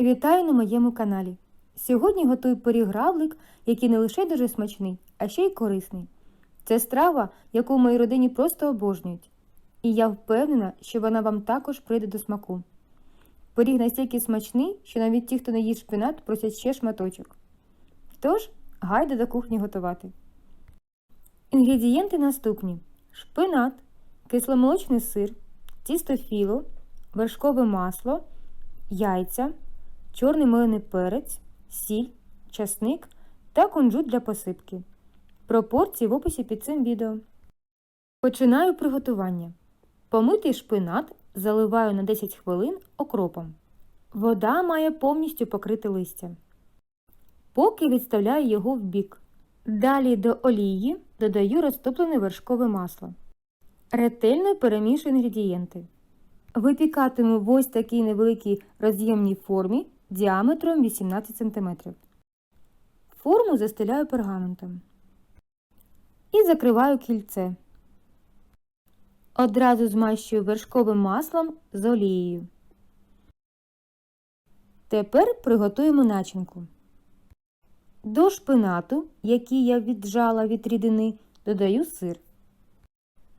Вітаю на моєму каналі. Сьогодні готую пиріг гравлик, який не лише дуже смачний, а ще й корисний. Це страва, яку в моїй родині просто обожнюють. І я впевнена, що вона вам також прийде до смаку. Пиріг настільки смачний, що навіть ті, хто не їсть шпинат, просять ще шматочок. Тож, гайда до кухні готувати. Інгредієнти наступні: шпинат, кисломолочний сир, тісто філо, вершкове масло, яйця, чорний мелений перець, сіль, часник та кунжут для посипки. Пропорції в описі під цим відео. Починаю приготування. Помитий шпинат заливаю на 10 хвилин окропом. Вода має повністю покрити листя. Поки відставляю його в бік. Далі до олії додаю розтоплене вершкове масло. Ретельно перемішую інгредієнти. Випікатиму в ось такій невеликій роз'ємній формі діаметром 18 см. Форму застеляю пергаментом і закриваю кільце. Одразу змащую вершковим маслом з олією. Тепер приготуємо начинку. До шпинату, який я віджала від рідини, додаю сир,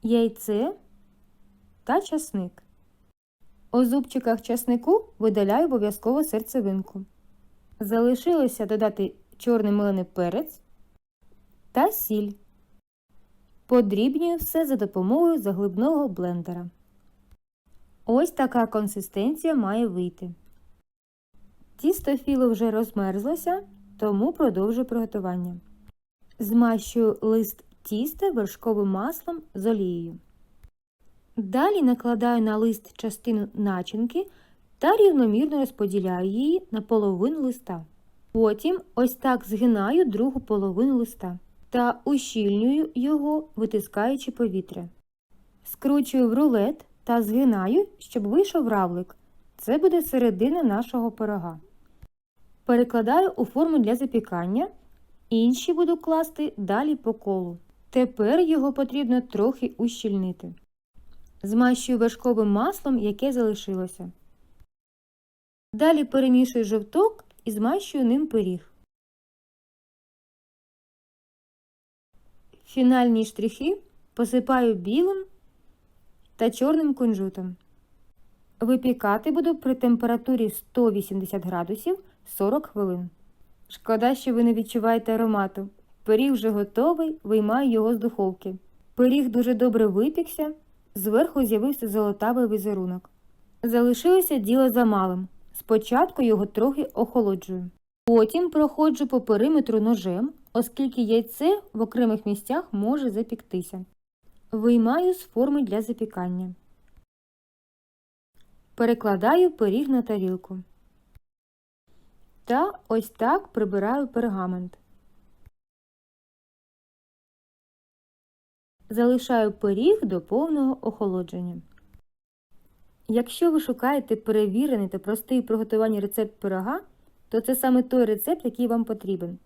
яйце та часник. У зубчиках часнику видаляю обов'язково серцевинку. Залишилося додати чорний мелений перець та сіль. Подрібнюю все за допомогою заглибного блендера. Ось така консистенція має вийти. Тісто філо вже розмерзлося, тому продовжую приготування. Змащую лист тіста вершковим маслом з олією. Далі накладаю на лист частину начинки та рівномірно розподіляю її на половину листа. Потім ось так згинаю другу половину листа та ущільнюю його, витискаючи повітря. Скручую в рулет та згинаю, щоб вийшов равлик. Це буде середина нашого пирога. Перекладаю у форму для запікання. Інші буду класти далі по колу. Тепер його потрібно трохи ущільнити. Змащую вершковим маслом, яке залишилося. Далі перемішую жовток і змащую ним пиріг. Фінальні штрихи посипаю білим та чорним кунжутом. Випікати буду при температурі 180 градусів 40 хвилин. Шкода, що ви не відчуваєте аромату. Пиріг вже готовий, виймаю його з духовки. Пиріг дуже добре випікся, зверху з'явився золотавий візерунок. Залишилося діло за малим. Спочатку його трохи охолоджую. Потім проходжу по периметру ножем, оскільки яйце в окремих місцях може запіктися. Виймаю з форми для запікання. Перекладаю пиріг на тарілку. Та ось так прибираю пергамент. Залишаю пиріг до повного охолодження. Якщо ви шукаєте перевірений та простий в приготуванні рецепт пирога, то це саме той рецепт, який вам потрібен.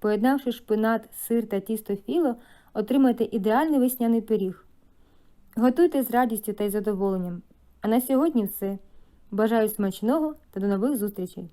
Поєднавши шпинат, сир та тісто філо, отримаєте ідеальний весняний пиріг. Готуйте з радістю та й задоволенням. А на сьогодні все. Бажаю смачного та до нових зустрічей!